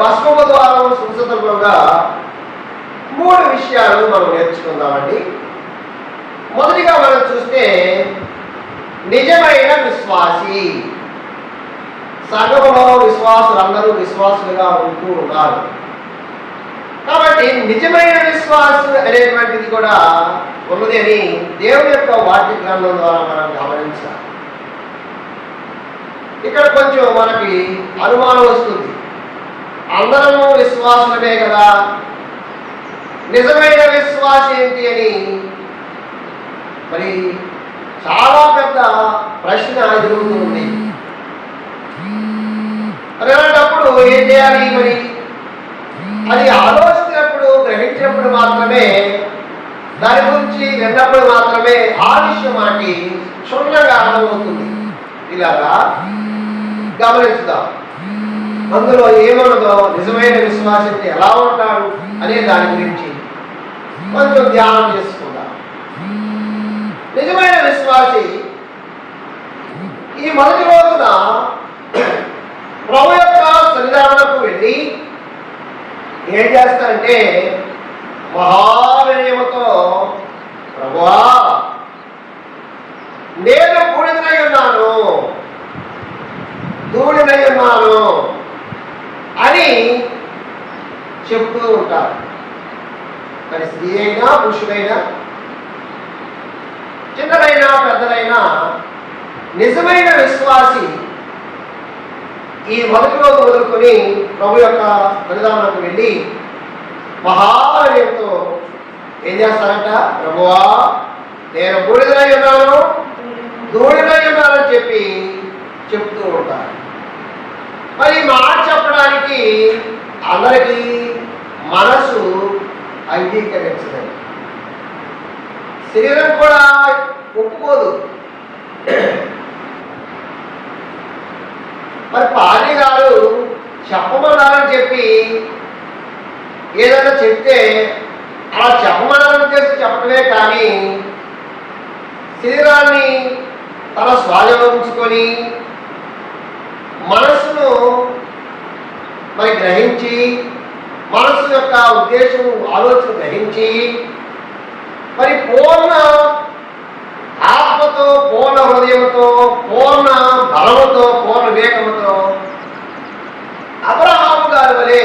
భస్మము ద్వారా సుసతంగా మూడు విషయాలు మనం నేర్చుకుందామండి. మొదటిగా మనం చూస్తే నిజమైన విశ్వాసి. సంఘములో విశ్వాసులందరూ విశ్వాసులుగా ఉంటూ ఉన్నారు. కాబట్టి నిజమైన విశ్వాసం అనేటువంటిది కూడా ఉన్నది అని దేవుని యొక్క వాక్య గ్రంథం ద్వారా మనం గమనించాలి. ఇక్కడ కొంచెం మనకి అనుమానం వస్తుంది. అందరము విశ్వాసులమే కదా. నిజమైన విశ్వాసం ఏంటి అని? మరి చాలా పెద్ద ప్రశ్న ఎదుగుతుంది మరి అలాంటప్పుడు ఏం చేయాలి మరి? అది ఆలోచించినప్పుడు గ్రహించినప్పుడు మాత్రమే దాని గురించి విన్నప్పుడు మాత్రమే ఆ విషయం మనకి క్షుణ్ణంగా అర్థమవుతుంది. ఇలాగా గమనించుదాం. అందులో ఏమన్నదో నిజమైన విశ్వాసం ఎలా ఉంటాడు అనే దాని గురించి కొంచెం ధ్యానం చేసుకుందాం. నిజమైన విశ్వాసి ఈ మొదటి రోజున ప్రభు యొక్క సన్నిధానకు వెళ్ళి ఏం చేస్తారంటే మహావినయముతో ప్రభువా నేను కూడినై ఉన్నాను దూడినై ఉన్నాను అని చెప్తూ ఉంటారు. మరి స్త్రీ అయినా పురుషుడైనా చిన్నదైనా పెద్దదైనా నిజమైన విశ్వాసి ఈ మొదటి రోజు వదులుకొని ప్రభు యొక్క బలిదానానికి వెళ్ళి మహాలయంతో ఏం చేస్తారంట? ప్రభువా నేను బూడిదై ఉన్నాను దూడిదై ఉన్నానని చెప్పి చెప్తూ ఉంటారు. మరి మాట చెప్పడానికి అందరికీ మనసు అంగీకరించలేదు. శరీరం కూడా ఒప్పుకోదు. మరి పాలి గారు చెప్పమన్నారని చెప్పి ఏదైనా చెప్తే అలా చెప్పమన్నారని చేసి చెప్పడమే కానీ శరీరాన్ని తన స్వాధీనం ఉంచుకొని మనస్సును మరి గ్రహించి మనస్సు యొక్క ఉద్దేశం ఆలోచన గ్రహించి మరి పూర్ణ ఆత్మతో పూర్ణ హృదయంతో పూర్ణ బలముతో పూర్ణ వివేకముతో అబ్రహాము గారి వలె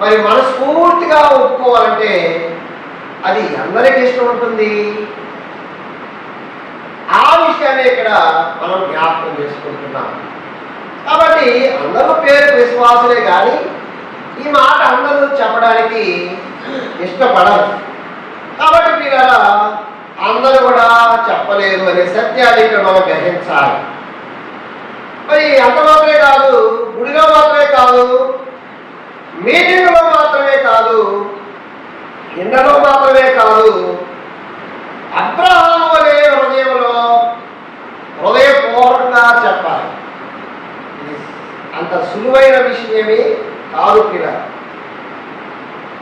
మరి మనస్ఫూర్తిగా ఒప్పుకోవాలంటే అది అందరికీ ఇష్టం ఉంటుంది. ఆ విషయాన్ని ఇక్కడ మనం జ్ఞాపకం చేసుకుంటున్నాం. కాబట్టి అందరూ పేరు విశ్వాసులే కానీ ఈ మాట అందరూ చెప్పడానికి ఇష్టపడరు. కాబట్టి మీరు అలా అందరూ కూడా చెప్పలేదు అనే సత్యాన్ని ఇక్కడ మనం గ్రహించాలి. మరి అంత మాత్రమే కాదు గుడిలో మాత్రమే కాదు మీటింగ్లో మాత్రమే కాదు ఇండలో మాత్రమే కాదు అబ్రహాము అనే హృదయంలో హృదయపూర్వకంగా చెప్పాలి ఇది అంత సులువైన విషయమే కాదు పిల్లలు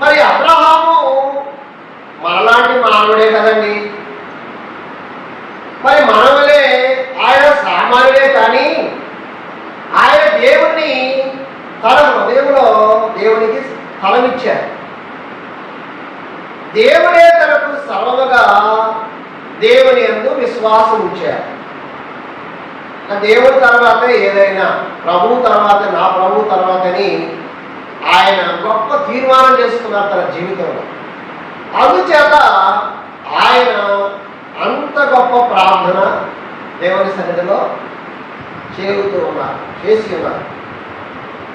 మరి అబ్రహాము మనలాంటి మానవుడే కదండి? మరి మనవలే ఆయన సామాన్యుడే కానీ ఆయన దేవుణ్ణి తన హృదయంలో దేవునికి స్థలం ఇచ్చారు దేవుడే తనకు సర్వముగా దేవుని ఎందు విశ్వాసం ఉంచారు ఆ దేవుడి తర్వాత ఏదైనా ప్రభు తర్వాత నా ప్రభు తర్వాతని ఆయన గొప్ప తీర్మానం చేసుకున్నారు తన జీవితంలో. అందుచేత ఆయన అంత గొప్ప ప్రార్థన దేవుని సన్నిధిలో చేరుతూ ఉన్నారు చేసి ఉన్నారు.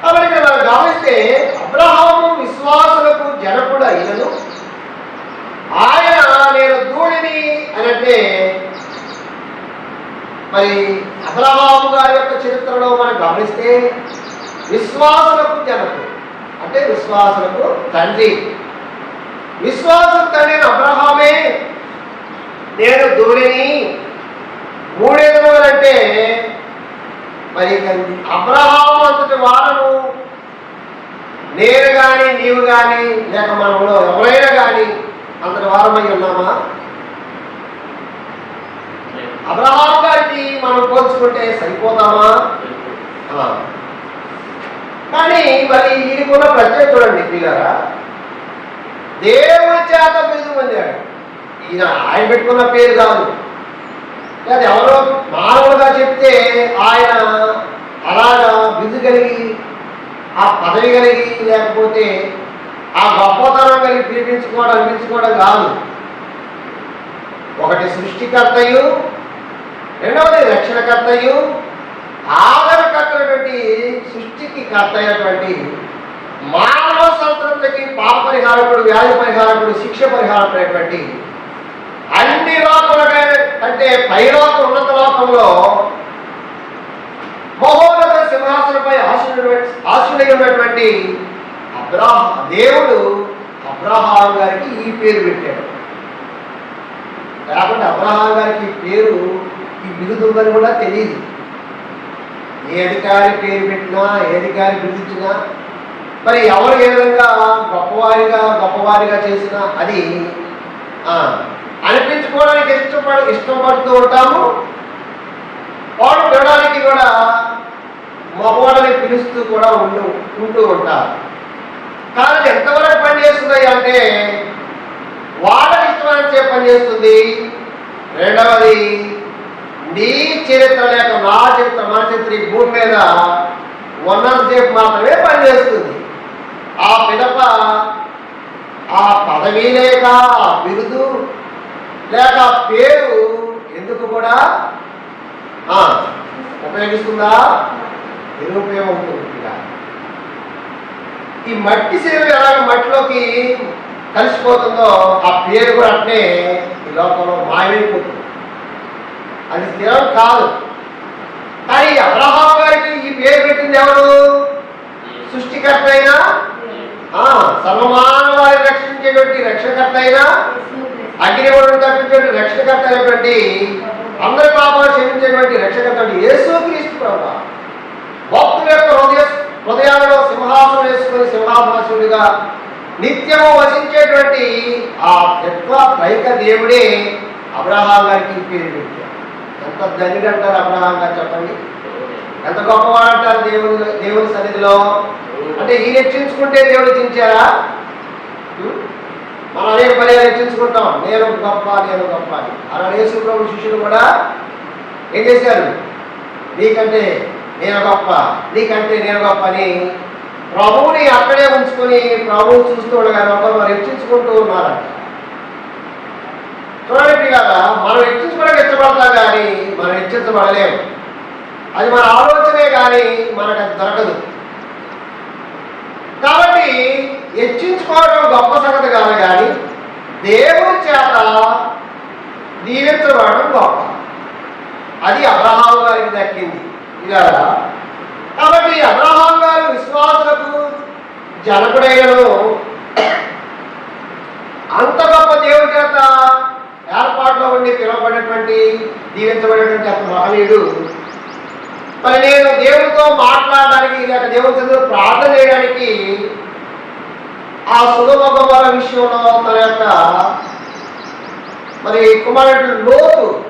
కాబట్టి ఇక్కడ మనం గమనిస్తే అబ్రహాము విశ్వాసులకు జనకుడు అయినను ఆయన నేను దూడిని అని అంటే మరి అబ్రహాము గారి యొక్క చరిత్రలో మనం గమనిస్తే విశ్వాసులకు జనకు అంటే విశ్వాసులకు తండ్రి. విశ్వాసం తండ్రి అబ్రహామే. నేను దూరిని మూడేదను అంటే మరి ఇక అబ్రహాము అంతటి వారను నేను కానీ నీవు కానీ లేక మనలో ఎవరైనా కానీ అంతటి వారమై ఉన్నామా? అబ్రహాం గారికి మనం పోల్చుకుంటే సరిపోతామా? కానీ మరి మరి కూడా ప్రత్యేక చూడండి పిల్లరా దేవుడి చేత బిరుదు పొందాడు. ఈయన ఆయన పెట్టుకున్న పేరు కాదు. లేదా ఎవరో మానవుడుగా చెప్తే ఆయన అలాగా బిరుదు కలిగి ఆ పదవి కలిగి లేకపోతే ఆ గొప్పతనం కలిగి పిలిపించుకోవడం అనిపించుకోవడం కాదు. ఒకటి సృష్టికర్తయు రెండవది రక్షణకర్తయు ఆదరణకర్తైనటువంటి సృష్టికి కర్త అయినటువంటి మానవ సంతృప్తికి పాప పరిహారకుడు వ్యాధి పరిహారకుడు శిక్ష పరిహారకుడైనటువంటి అన్ని లోకముల అంటే పైలోక ఉన్నత లోకంలో మహోన్నత సింహాసనపై ఆశుడై ఆశుడై ఉన్నటువంటి అబ్రాహ దేవుడు అబ్రహాం గారికి ఈ పేరు పెట్టాడు. లేకుంటే అబ్రహాం గారికి పేరు ఈ బిరుదుందని కూడా తెలియదు ఏ అధికారి పేరు పెట్టినా ఏ అధికారి బిరుదిచ్చినా మరి ఎవరు ఏ విధంగా గొప్పవారిగా గొప్పవారిగా చేసినా అది అనిపించుకోవడానికి ఇష్టపడ ఇష్టపడుతూ ఉంటాము. వాడు వినడానికి కూడా మగవాడని పిలుస్తూ కూడా ఉంటూ ఉంటూ ఉంటారు. కానీ ఎంతవరకు పనిచేస్తుంది అంటే వాళ్ళకి చెప్పి పనిచేస్తుంది రెండవది నీ చరిత్ర లేక నా చరిత్ర మన చరిత్ర ఈ భూమి మీద ఉన్నంతసేపు మాత్రమే పనిచేస్తుంది. ఆ పిదప ఆ పదవి లేక ఆ బిరుదు లేక పేరు ఎందుకు కూడా ఉపయోగిస్తుందా? నిరుపయోగం ఉంటుంది ఈ మట్టి శరీరం ఎలాగ మట్టిలోకి కలిసిపోతుందో ఆ పేరు కూడా అంటే ఈ లోకంలో మాయమైపోతుంది. అది స్థిరం కాదు. కానీ అబ్రహాం గారికి ఈ పేరు పెట్టింది ఎవరు? సృష్టికర్త అయినా ఆ, సర్వమానవారిని రక్షించేటువంటి రక్షకర్త అయినా అగ్నివరుడు తప్పించేటువంటి రక్షకర్త అయినటువంటి అందరి పాపాలు క్షమించేటువంటి రక్షకర్త యేసు క్రీస్తు ప్రభు. భక్తుల యొక్క హృదయ హృదయాలలో సింహాసనం వేసుకుని సింహాసనుడిగా నిత్యము వసించేటువంటి ఆ తత్వ పైక దేవుడే అబ్రహాం గారికి పేరు పెట్టారు. ఎంత ధనిడు అంటారు అబ్రహాం గారు చెప్పండి? ఎంత గొప్పవాడు అంటారు దేవుని దేవుని సన్నిధిలో? అంటే ఈయన హెచ్చించుకుంటే దేవుడు హెచ్చించారా మనం అనేక పని హెచ్చించుకుంటాం నేను గొప్ప నేను గొప్ప అని. అలా నేర్చుకున్న శిష్యులు కూడా ఏం చేశారు? నీకంటే నేను గొప్ప నీకంటే నేను గొప్ప అని ప్రభువుని అక్కడే ఉంచుకొని ప్రభువు చూస్తూ ఉండగా ఒకరు వారు ఉన్నారంట. చూడండి కదా మనం హెచ్చించుకోవడానికి ఇష్టపడతాం కానీ మనం హెచ్చించబడలేము అది మన ఆలోచనే కానీ మనకు అది దొరకదు. కాబట్టి హెచ్చించుకోవడం గొప్ప సంగతి కాదు కానీ దేవుని చేత దీవించబడడం గొప్ప. అది అబ్రహాం గారికి దక్కింది. ఇలా కాబట్టి అబ్రహాం గారు విశ్వాసులకు జనకుడైనను అంత గొప్ప దేవుడి చేత ఏర్పాటులో ఉండి పిలువబడినటువంటి దీవించబడినటువంటి అతను మహనీయుడు. మరి నేను దేవుడితో మాట్లాడడానికి లేక దేవుడి ప్రార్థన చేయడానికి ఆ సుగమగమల విషయంలో తన యొక్క మరి కుమారుడు లోతు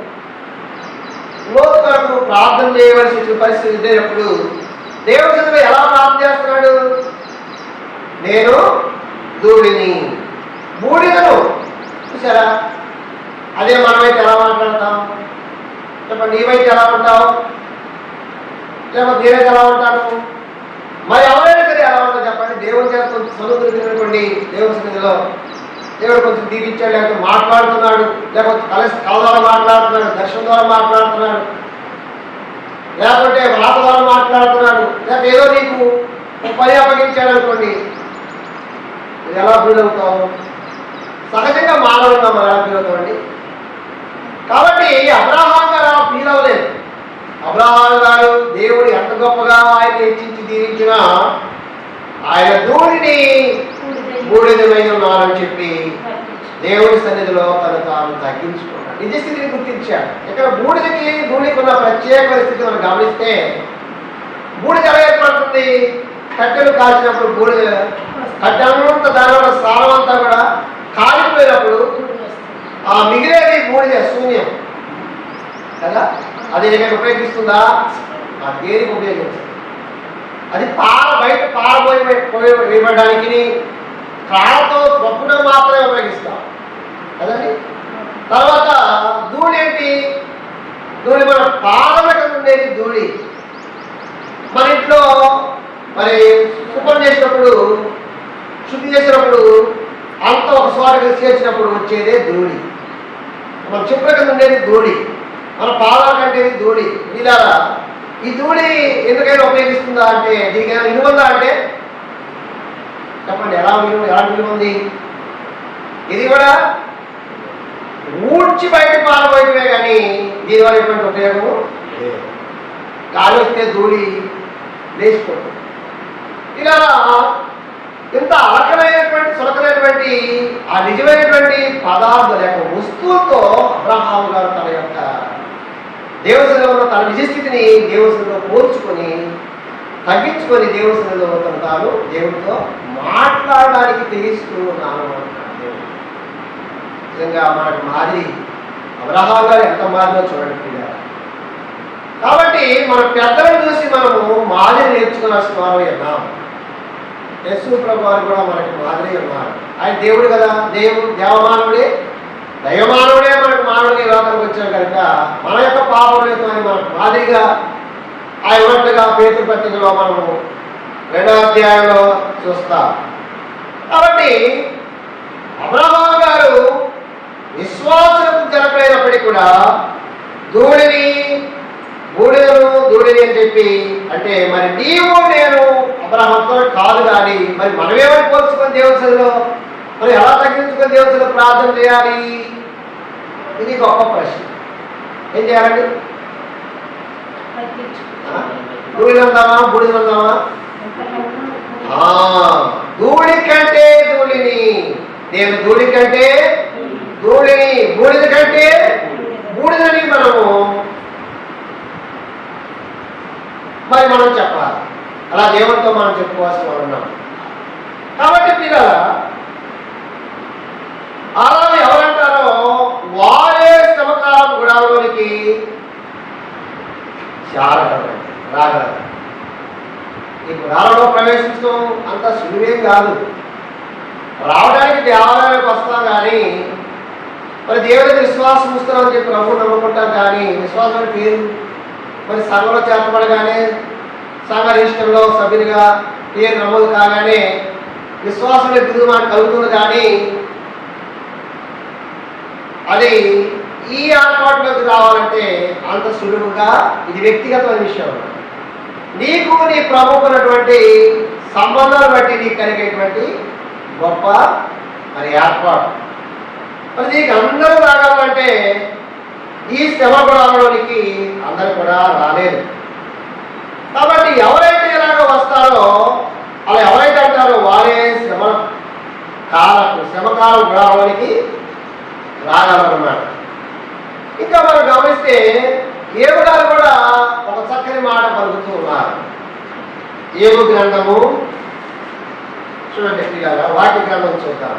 లోతు కొరకు ప్రార్థన చేయవలసి వచ్చిన పరిస్థితి ఉండేటప్పుడు దేవుడి ఎలా ప్రార్థన చేస్తున్నాడు? నేను దూడిని బూడిదను చూసారా అదే మనమైతే ఎలా మాట్లాడతాం? లేకపోతే నీవైతే ఎలా ఉంటావు? లేకపోతే నేనైతే ఎలా ఉంటాను? మరి ఎవరైనా సరే ఎలా ఉంటారు చెప్పండి? దేవుని చేత కొంచెం సముద్రం దేవుని సన్నిధిలో దేవుడు కొంచెం దీవించాడు లేకపోతే మాట్లాడుతున్నాడు లేకపోతే కలిసి కళ ద్వారా మాట్లాడుతున్నాడు దర్శనం ద్వారా మాట్లాడుతున్నాడు లేకపోతే వ్రాత ద్వారా మాట్లాడుతున్నాడు లేకపోతే ఏదో నీకు పని అప్పగించాడు అనుకోండి ఎలా ఫీల్ అవుతావు? సహజంగా మానవులుగా మనం ఎలా ఫీల్ అవుతామండి? కాబట్టి అబ్రహాం గారు అలా ఫీల్ అవ్వలేదు. అబ్రహాం గారు దేవుడు ఎంత గొప్పగా ఆయన హెచ్చించి దీవించినా ఆయన దూడిని బూడిదమై ఉన్నారని చెప్పి దేవుడి సన్నిధిలో తను తాను తగ్గించుకున్నాడు. నిజ స్థితిని గుర్తించాడు. ఇక్కడ బూడిదకి ధూళికి ఉన్న ప్రత్యేక పరిస్థితి మనం గమనిస్తే బూడిద ఎలా ఏర్పడుతుంది? కట్టెలు కాల్చినప్పుడు బూడిద కట్టెలంతా దానివల్ల సారం అంతా కూడా కాలిపోయినప్పుడు ఆ మిగిలేది బూడిద శూన్యం. కదా? అది ఇక్కడ ఉపయోగిస్తుందా? ఆ దేనికి ఉపయోగించదు. అది పార బయట పారబోయి పోయి వేయబడడానికి కాళ్ళతో పప్పున మాత్రమే ఉపయోగిస్తాం. కదండి తర్వాత ధూళి ఏంటి? ధూళి మన పాదం ఉండేది ధూళి. మన ఇంట్లో మరి శుభ్రం చేసినప్పుడు శుద్ధి చేసినప్పుడు అంత ఒకసారి చేసినప్పుడు వచ్చేదే ధూళి. మన చెప్పుల కింద ఉండేది ధూళి మన పాదాల కంటేది ధూళి మీలారా ఈ ధూళి ఎందుకైనా ఉపయోగిస్తుందా అంటే దీనికి ఏమైనా విలువ ఉందా అంటే? చెప్పండి ఎలా విలువ ఎలా విలువ ఉంది? ఇది కూడా ఊడ్చి బయట పారబోయటమే కానీ దీనివల్ల ఎటువంటి ఉపయోగము లేదు. గాలి వస్తే ధూళి లేచిపోతుంది. ఇలా ఇంత అలకమైనటువంటి సులకమైనటువంటి ఆ నిజమైనటువంటి పదార్థం లేక వస్తువులతో అబ్రహాం గారు తన యొక్క దేవసంలో తన నిజస్థితిని దేవసంలో పోల్చుకొని తగ్గించుకొని దేవసంలో తను తాను దేవుడితో మాట్లాడడానికి తెలుస్తూ ఉన్నాను నిజంగా మనకు మాదిరి అబ్రహాం గారు ఎంత మాదిరో చూడండి కాబట్టి మన పెద్దలను చూసి మనము మాదిరి నేర్చుకున్న వారు ఉన్నాం యశు ప్రభు వారు కూడా మనకి మాదిరి ఉన్నారు. ఆయన దేవుడు కదా దేవుడు దేవమానవుడే. దైవమానవుడే మనకు మానవుడిగా లోకానికి వచ్చాడు కనుక మన యొక్క పాపములతో ఆయన మనకు మాదిరిగా ఆయన ఉన్నట్టుగా పేతు పత్రికలో మనము రెండవ అధ్యాయంలో చూస్తాం. కాబట్టి అబ్రహాం గారు విశ్వాసం జరపలేనప్పటికీ కూడా ధూళిని బూడిదను ధూళిని అని చెప్పి అంటే మరి నీవు నేను అబ్రహంతో కాదు కానీ మరి మనమేమని పోల్చుకొని దేవతలో మరి ఎలా తగ్గించుకొని దేవతలో ప్రార్థన చేయాలి? ఇది గొప్ప ప్రశ్న. ఏం చేయాలండి? ఆ? ధూళి ఉందామా బూడిద ఉందామా ఆ, ధూళి కంటే ధూళిని నేను ధూళి కంటే ధూళిని బూడిద కంటే బూడిదని మనము మరి మనం చెప్పాలి. అలా దేవునితో మనం చెప్పుకోవాల్సి మనం ఉన్నాం. కాబట్టి పిల్లల అలా ఎవరంటారో వారే శ్రమకాలం గుడాలోనికి చేరగలరు రాగలరు. ఈ గుడాలలో ప్రవేశించడం అంత సులువేం కాదు. రావడానికి దేవాలయానికి వస్తాం కానీ మరి దేవుడికి విశ్వాసం ఇస్తున్నామని చెప్పి ప్రభు నమ్ముకుంటాం కానీ విశ్వాసం పేరు? మరి సంఘంలో చేర్చబడగానే సంఘ రిజిస్టర్లో సభ్యునిగా పేరు నమోదు కాగానే విశ్వాసం ఎదుగు మనకు కలుగుతుంది కానీ అది ఈ ఏర్పాటులోకి రావాలంటే అంత సులువుగా ఇది వ్యక్తిగతమైన విషయం. నీకు నీ ప్రభుకున్నటువంటి సంబంధాలు బట్టి నీకు కలిగేటువంటి గొప్ప మరి ఏర్పాటు. మరి నీకు అందరూ రాగాలంటే ఈ శ్రమ గుణంలోనికి అందరు కూడా రాలేదు కాబట్టి ఎవరైతే ఇలాగ వస్తారో అలా ఎవరైతే అంటారో వారే శ్రమ కాలకు శ్రమకాలం గుణంలోనికి రాగలరన్నమాట. ఇంకా మనం గమనిస్తే ఏడు గారు కూడా ఒక చక్కని మాట పలుకుతూ ఉన్నారు. ఏడు గ్రంథము చూడండి వాటి గ్రంథం చూద్దాం.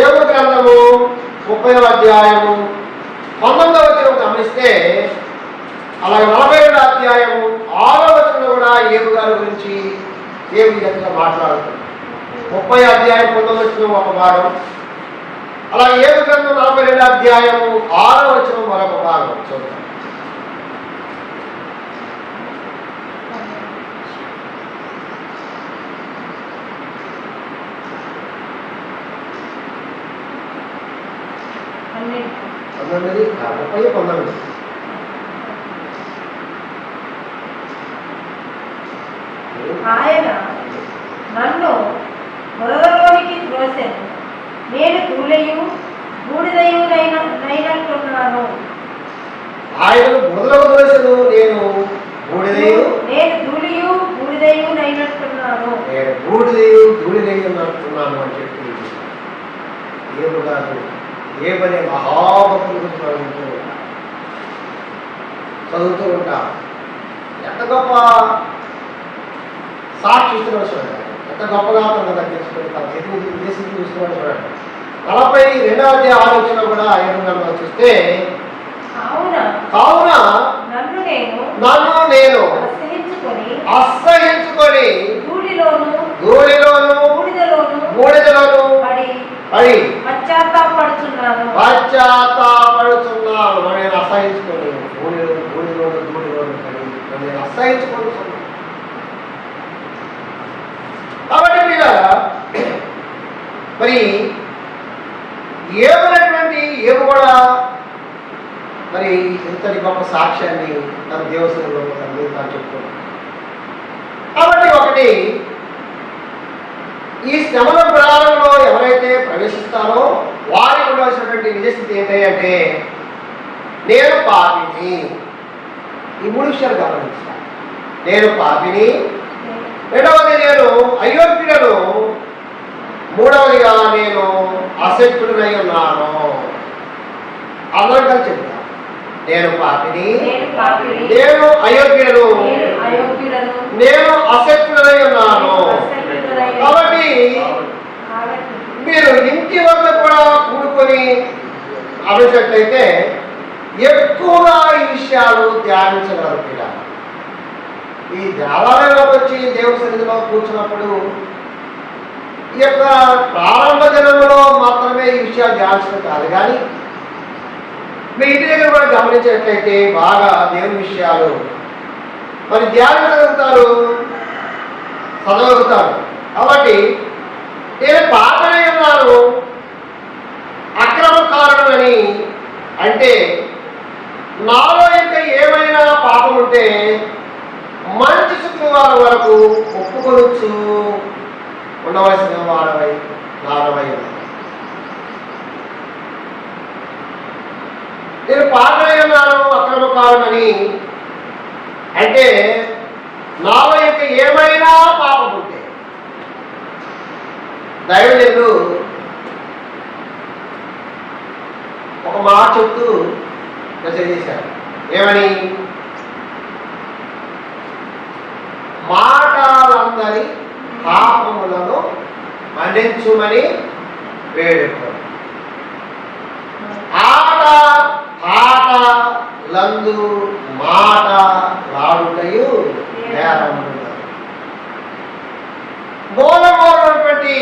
ఏడు గ్రంథము ముప్పై అధ్యాయము. పంతొమ్మిదవ వచనం గమనిస్తే అలాగే నలభై ఏడు అధ్యాయము ఆరో వచనంలో కూడా ఏవు గారి గురించి ఏ విధంగా మాట్లాడుతుంది. ముప్పై అధ్యాయం పంతొమ్మిది వచ్చిన ఒక భాగం. అలా ఏడు గ్రంథం నలభై రెండు అధ్యాయము ఆరో వచనం మరొక భాగం. చూద్దాం పంతొమ్మిది ఆ, ముప్పై పంతొమ్మిది ఆయన నన్ను బురదలోనికి త్రోసెను నేను తూలయు బూడిదయు ఆయన ఆయనను బురదలో దోసను నేను బూడిదయు నేను ధూళియు బూడిదయునైనట్లున్నాను నేను బూడిదయు ధూళిదయు అని చెప్పి దేవుడు గారు ఏమనే మహాభక్తులు చదువుతూ ఉంటారు. చదువుతూ ఉంటాం ఎంత గొప్ప సాక్షి ఇస్తున్నాడు చూడండి ఎంత గొప్పగా తన తగ్గించుకొని తన చేతిని దేశం చూస్తున్నాడు చూడండి నలభై రెండవ ఆలోచన కూడా ఏమన్నా చూస్తే కావున నన్ను నేను అసహించుకొని ధూళిలోను బూడిదలోను పడి పడి పశ్చాత్తాపడుచున్నాను పశ్చాత్తాపడుతున్నాను నేను అసహించుకోలేదు బూడిలో బూడిలోను నేను కాబట్టి మీద మరి ఏమైనటువంటి ఏమి కూడా మరి ఇంతటి గొప్ప సాక్ష్యాన్ని తన దేవస్థానంలో తన జీవితాన్ని చెప్పుకున్నాడు కాబట్టి ఒకటి ఈ శ్రమల ప్రారంభంలో ఎవరైతే ప్రవేశిస్తారో వారికి ఉండవలసినటువంటి నిజస్థితి ఏంటి అంటే నేను పాపిని. ఈ మూడు విషయాలు గమనించాలి. నేను పాపిని. రెండవది నేను అయోగ్యుడను. మూడవదిగా నేను అసక్తుడనై ఉన్నాను. అందరం కలిసి చెప్తాను. నేను పాపిని. నేను అయోగ్యుడను. నేను అసక్తుడనై ఉన్నాను. కాబట్టి మీరు ఇంటి వద్ద కూడా కూడుకొని అడిగినట్లయితే ఎక్కువగా ఈ విషయాలు ధ్యానించగలరు ఈ దేవాలయంలోకి వచ్చి దేవుడి సన్నిధిలో కూర్చున్నప్పుడు ఈ యొక్క ప్రారంభ దినంలో మాత్రమే ఈ విషయాలు ధ్యానించడం కాదు. కానీ మీ ఇంటి దగ్గర కూడా గమనించినట్లయితే బాగా దేవుని విషయాలు మరి ధ్యానించగలుగుతారు చదవగలుగుతారు. కాబట్టి నేను పాపనై ఉన్నాను అక్రమకారుడని అంటే నాలో ఇంకా ఏమైనా పాపం ఉంటే మంచి శుక్రవారం వరకు ఒప్పుకొనొచ్చు. ఉండవలసిన వాడవై నాడవై నేను పాపనై ఉన్నాను అక్రమకారుడని అంటే నాలో ఇంకా ఏమైనా పాపం ఉంటే దైవజనుడు ఒక మాట చెప్తూ మెసేజ్ చేశారు. ఏమని? మాటలందరి పాపములను మన్నించుమని వేడుకో ఆట పాట లందు మాట రాడుటయు నేరములు మూలమూలమైనటువంటి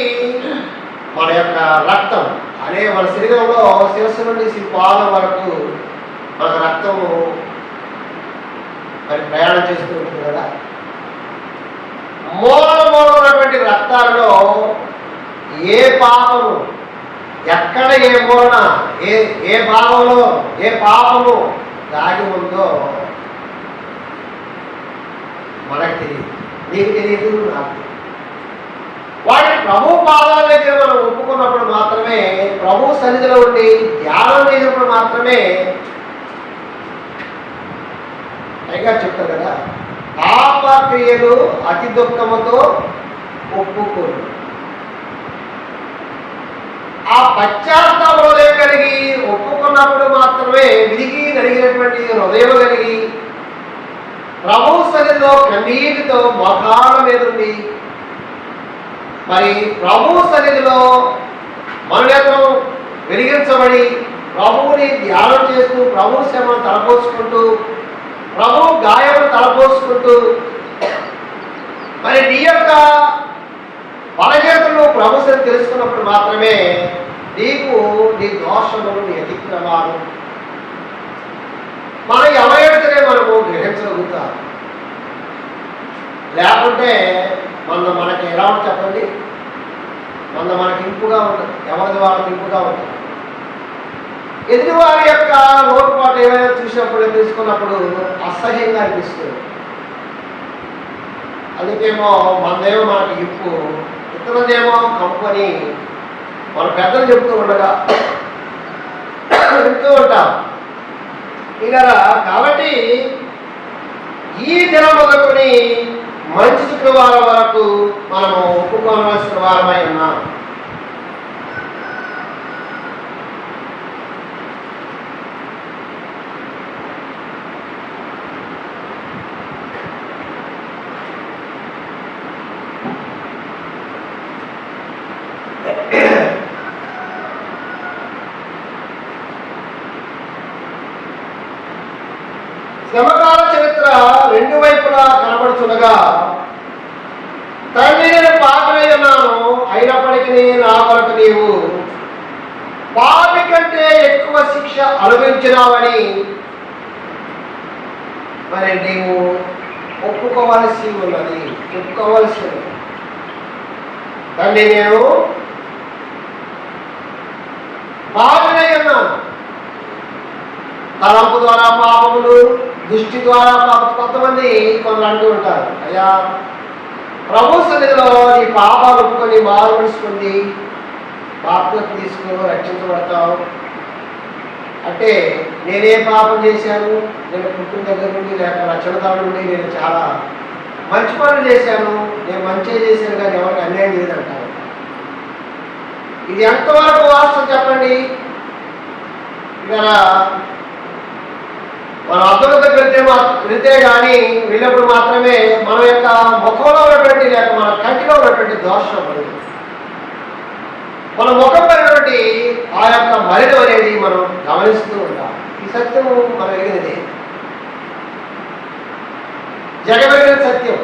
మన యొక్క రక్తం అనే మన శరీరంలో శిరస్సు నుండి పాదం వరకు మన రక్తము మరి ప్రయాణం చేస్తూ ఉంటుంది కదా. మూల మూలమైనటువంటి రక్తాలలో ఏ పాపము ఎక్కడ ఏ మూలన ఏ ఏ భావంలో ఏ పాపము దాగి ఉందో మనకు తెలియదు. నీకు తెలియదు నాకు ప్రభు పాదాల దగ్గర మనం ఒప్పుకున్నప్పుడు మాత్రమే ప్రభు సన్నిధిలో ఉండి ధ్యానం చేసినప్పుడు మాత్రమే పైగా చెప్తారు కదా పాపక్రియలు అతి దుఃఖముతో ఒప్పుకోరు. ఆ పశ్చాత్తాప హృదయం కలిగి ఒప్పుకున్నప్పుడు మాత్రమే విరిగి నలిగినటువంటి హృదయం కలిగి ప్రభు సన్నిధిలో కన్నీటితో మొఖాల మీద ఉండి మరి ప్రభు సన్నిధిలో మననేత్రం వెలిగించబడి ప్రభువుని ధ్యానం చేస్తూ ప్రభు శ్రమను తలపోసుకుంటూ ప్రభు గాయమును తలపోసుకుంటూ మరి నీ యొక్క బలహీనతను ప్రభు సన్నిధి తెలుసుకున్నప్పుడు మాత్రమే నీకు నీ దోషములు నీ అతిక్రమాలు మన ఎవరైతేనే మనము గ్రహించగలుగుతాం. లేకుంటే మన మనకి ఎలా ఉంటుంది చెప్పండి. మన మనకి ఇంపుగా ఉంటుంది. ఎవరిది వాళ్ళకి ఇంపుగా ఉంటుంది? ఎదుటివారి యొక్క లోటుపాటు ఏమైనా చూసినప్పుడు తీసుకున్నప్పుడు అసహ్యంగా అనిపిస్తుంది. అందుకేమో మనదేమో మనకి ఇంపు ఇతరులదేమో కంపెనీ మన పెద్దలు చెప్తూ ఉండగా వింటూ ఉంటాం. ఇలా కాబట్టి ఈ దిన మొదలుకొని మంచి శుక్రవారం వరకు మనము ఒప్పుకోనవలసిన వారమై ఉన్నాం. శ్రమకాల చరిత్ర రెండు వైపులా కనబడుతుండగా తండ్రి నేను పాపనై ఉన్నాను అయినప్పటికీ నా కొరకు నీవు పాపి కంటే ఎక్కువ శిక్ష అనుభవించినావని. మరి నీవు ఒప్పుకోవలసి ఉన్నది ఒప్పుకోవలసి ఉన్నది. తండ్రి నేను పాపనై ఉన్నాను తలంపు ద్వారా పాపములు దృష్టి ద్వారా పాప కొంతమంది కొందరు అంటూ ఉంటారు. అయ్యా ప్రభు సన్నిధిలో నీ పాపాలు ఒప్పుకొని మారు మనసుకుంది తీసుకుని రక్షించబడతావు. అంటే నేనే పాపం చేశాను నేను పుట్టిన దగ్గర నుండి లేక రక్షణ దాని నుండి నేను చాలా మంచి పనులు చేశాను నేను మంచి చేశాను కానీ ఎవరికి అన్యాయం చేయదంటాను ఇది ఎంతవరకు వాస్తవం చెప్పండి? ఇలా మన అభివృద్ధి పెడితే మా వెళ్తే కానీ వెళ్ళినప్పుడు మాత్రమే మన యొక్క ముఖంలో ఉన్నటువంటి లేక మన కంటిలో ఉన్నటువంటి దోషం మనది మన ముఖం పడినటువంటి ఆ యొక్క మరణం అనేది మనం గమనిస్తూ ఉంటాం ఈ సత్యము మనం ఎగినది జగమెగిన సత్యం.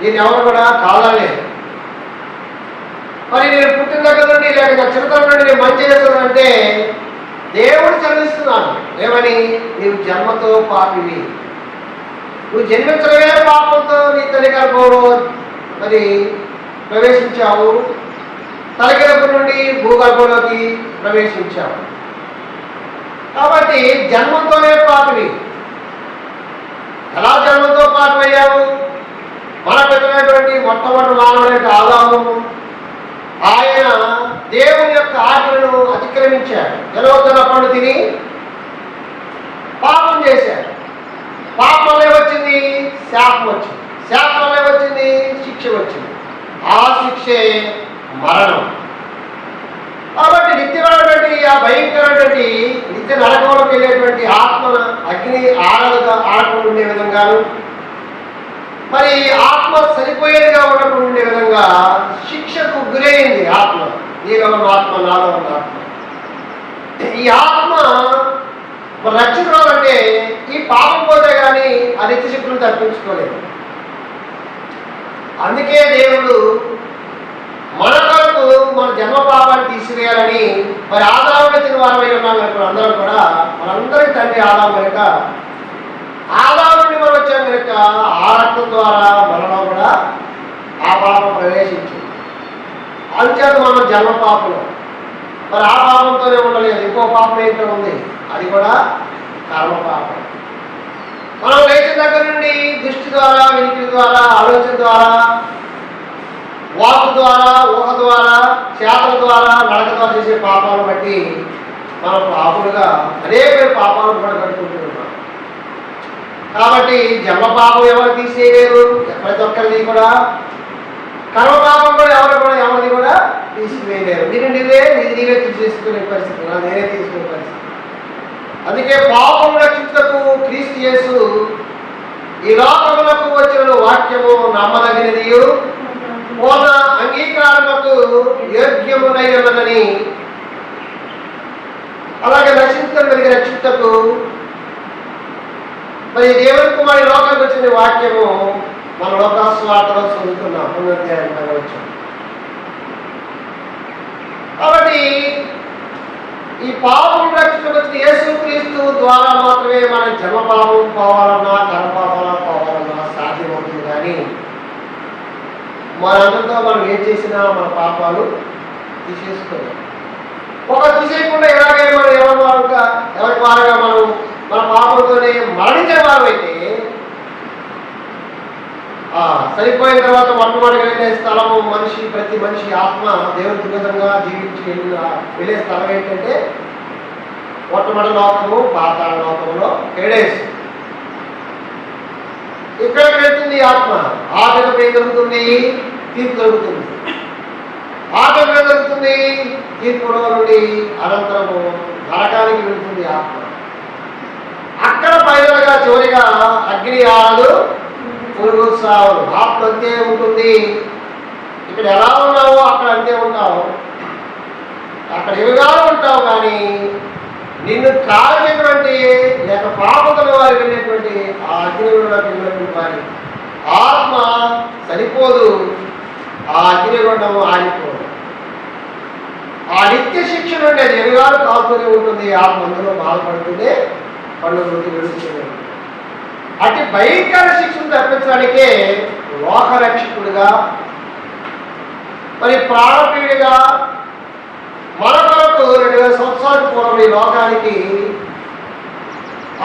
దీన్ని ఎవరు కూడా కాలలేదు మరి నేను పుట్టిన దగ్గర నుండి లేక నా చిన్నతనం నుండి నేను మంచి చేస్తానంటే దేవుడు చదివిస్తున్నాను ఏమని? నీవు జన్మతో పాపివి. నువ్వు జన్మించడమే పాపంతో నీ తల్లి గర్భంలో మరి ప్రవేశించావు. తలగర్భం నుండి భూగర్భంలోకి ప్రవేశించావు. కాబట్టి జన్మంతోనే పాపివి. ఎలా జన్మంతో పాపమయ్యావు మన పెద్దమైనటువంటి మొట్టమొదటి మానవుడైన ఆదాము ఆయన దేవుని యొక్క ఆజ్ఞలను అతిక్రమించాడు. జలవద్దన పండు తిని పాపం చేశాడు. పాపం వచ్చింది శాపం వచ్చింది. శాపం వచ్చింది శిక్ష వచ్చింది. ఆ శిక్షే మరణం. కాబట్టి నిత్యమైనటువంటి ఆ భయంకరమైనటువంటి నిత్య నరకంలోకి వెళ్ళేటువంటి ఆత్మ అగ్ని ఆడలుగా ఆడకుండా ఉండే విధంగాను మరి ఆత్మ సరిపోయేదిగా ఉండకుండా ఉండే విధంగా శిక్షకు గురైంది ఆత్మ. నీలో ఉన్న ఆత్మ నాలో ఉన్న ఆత్మ. ఈ ఆత్మ మరి రక్షించాలంటే ఈ పాపం పోతే కానీ ఆ నిత్య శక్తులు తప్పించుకోలేదు. అందుకే దేవుడు మన కొరకు మన జన్మ పాపాన్ని తీసివేయాలని మరి ఆదాము తిన వారమై ఉన్నాం కనుక అందరం కూడా మనందరికీ తండ్రి ఆదాం కనుక ఆదాం నుండి మనం వచ్చాం కనుక ఆ రక్తం ద్వారా మనలో కూడా ఆ పాపం ప్రవేశించింది. అంచేత మనం జన్మ పాపం మరి ఆ పాపంతోనే ఉండలేదు. ఇంకో పాపం ఏంటో ఉంది? అది కూడా కర్మ పాపం. మనం లేచిన దగ్గర నుండి దృష్టి ద్వారా వినికిడి ద్వారా ఆలోచన ద్వారా వాక్ ద్వారా ఊహ ద్వారా చేతల ద్వారా నడక ద్వారా చేసే పాపాలను బట్టి మనం పాపులుగా అనేక పాపాలను కూడా కట్టుకుంటున్నాం కాబట్టి జన్మపాపం ఎవరు తీసేయలేరు? ప్రతి ఒక్కరిది కూడా కర్మపాపం కూడా ఎవరు కూడా ఎవరిది కూడా తీసివేయలేరు. నేను నీవే నీది నీవే తీసుకునే పరిస్థితి నా నేనే తీసుకునే పరిస్థితి. అందుకే పాపం రక్షించకు క్రీస్తు చేసు ఈ లోకములకు వచ్చిన వాక్యము నమ్మదగినది పూర్ణ అంగీకారముకు యోగ్యమునై ఉన్నదని అలాగే రక్షించడం కలిగిన రక్షితకు మరి దేవుని కుమారి లోకానికి వచ్చిన వాక్యము మన లోకాస్వార్తలో చదువుతున్నాం. పునరుద్ధాయం వచ్చాం కాబట్టి ఈ పాపం రక్షణ యేసుక్రీస్తు ద్వారా మాత్రమే మన జన్మ పాపం పోవాలన్నా కర్మ పాపాల పోవాలన్నా సాధ్యమవుతుంది. కానీ మనందరితో మనం ఏం చేసినా మన పాపాలు తీసేసుకున్నాం ఒక తీసేయకుండా ఎలాగే మనం ఎవరి వారుగా ఎవరి వారుగా మనం మన పాపంతోనే మరణించే వారైతే ఆ, చనిపోయిన తర్వాత మొట్టమొదటిగా వెళ్ళే స్థలము? మనిషి ప్రతి మనిషి ఆత్మ దేవుని దుర్గతంగా జీవించి వెళ్ళిన వెళ్ళే స్థలం ఏంటంటే మొట్టమొదటి లోకము పాతాళ లోకంలో ఏడేసి ఇక్కడ వెళ్తుంది ఆత్మ. ఆటకు ఏం జరుగుతుంది? తీర్పు జరుగుతుంది ఆటకు ఏం జరుగుతుంది? తీర్పులో నుండి అనంతరము నరకానికి వెళుతుంది ఆత్మ. అక్కడ ఫైనల్గా చివరిగా అగ్ని ఆడు పురుగు సావులు ఆత్మ అంతే ఉంటుంది ఇక్కడ ఎలా ఉన్నావో అక్కడ అంతే ఉంటావు. అక్కడ ఎవిగా ఉంటావు కానీ నిన్ను కాల్చినటువంటి లేక పాపకుల వారు వెళ్ళినటువంటి ఆ అగ్నిగుండంలోకి వెళ్ళినటువంటి వారి ఆత్మ సరిపోదు. ఆ అగ్నిగుండం ఆగిపోదు ఆ నిత్య శిక్ష నుండి అది ఎరుగాలు కాపుతూనే ఉంటుంది. ఆత్మ అందులో బాధపడుతుంది. పళ్ళు నుండి విడుస్తూనే ఉంటుంది భయంకర శిక్షను తప్పించడానికే లోకరక్షకుడుగా మరి ప్రాణపీడిగా మన కొరకు రెండు వేల సంవత్సరాల పూర్వం ఈ లోకానికి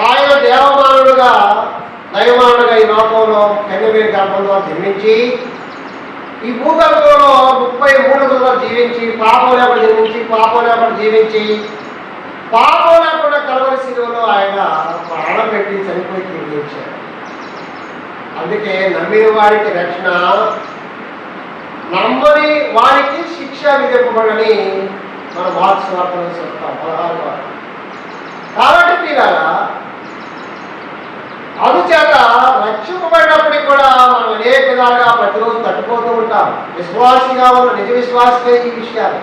ఆయన దేవమానుడుగా దైవమానుడుగా ఈ లోకంలో కన్యమీరి గర్భంలో జన్మించి ఈ భూగర్భంలో ముప్పై మూడు రోజులు జీవించి పాపం లేకుండా జన్మించి పాపం లేకుండా జీవించి పాపం లేకుండా కలవరి శిలువలో ఆయన ప్రాణం పెట్టి చనిపోయి తిరిగి వచ్చారు అందుకే నమ్మిన వారికి రక్షణ నమ్మని వారికి శిక్ష విధింపబడని మన మార్క్స్ వార్తలు చెప్తాం పదహారు కాబట్టి పిల్లరా అందుచేత రక్షింపబడినప్పటికీ కూడా మనం అనేక విధాలుగా ప్రతిరోజు తట్టుపోతూ ఉంటాం. విశ్వాసిగా ఉన్న నిజ విశ్వాసమే ఈ విషయాలు.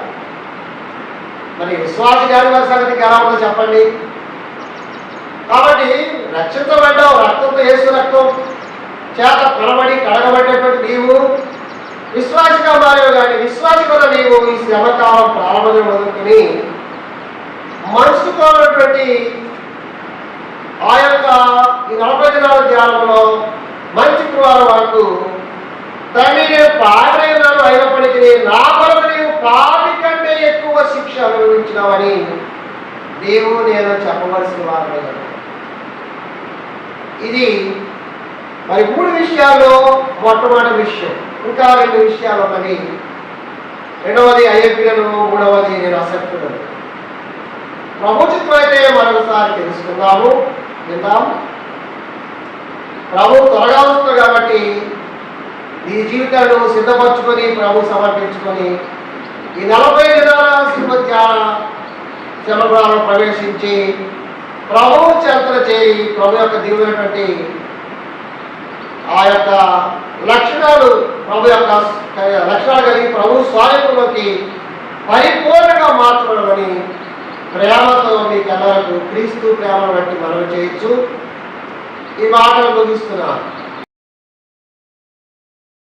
మరి విశ్వాసి గారి సంగతికి ఎలా ఉందో చెప్పండి. కాబట్టి రక్షించబడ్డ రక్తంతో వేసు రక్తం చేత కొనబడి కడగబడ్డటువంటి నీవు విశ్వాసిగా మారేవు కానీ విశ్వాసి కూడా నీవు ఈ శ్రమకాలం ప్రారంభం మొదలుకొని మనసుకోనటువంటి ఆ యొక్క ఈ నలభై దినాల ధ్యానంలో మంచి కుమారు వరకు తండ్రి నేను పాడైనాను అయినప్పటికీ నా కొరకు నీవు పాపి కంటే ఎక్కువ శిక్ష అనుభవించినామని నీవు నేను చెప్పవలసిన వారమే ఇది మరి మూడు విషయాల్లో మొట్టమొదటి విషయం. ఇంకా రెండు విషయాలు ఉన్నవి. రెండవది అయోగ్యులను మూడవది నేను అసక్తులను ప్రభుత్వం అయితే మరొకసారి తెలుసుకుందాము విందాం ప్రభు త్వరగా వస్తుంది కాబట్టి నీ జీవితాలను సిద్ధపరచుకొని ప్రభు సమర్పించుకొని ఈ నలభై దినాల సింహధ్యాన శిలభాలను ప్రవేశించి ప్రభు చరిత్ర చేయి ప్రభు యొక్క దివ్యమైనటువంటి ఆ యొక్క లక్షణాలు ప్రభు యొక్క లక్షణాలు కలిగి ప్రభు స్వాయంలోకి పరిపూర్ణంగా మార్చబడమని ప్రేమతో మీ కళలకు క్రీస్తు ప్రేమ బట్టి మనం చేయొచ్చు ఈ మాటలు ముగిస్తున్నాను.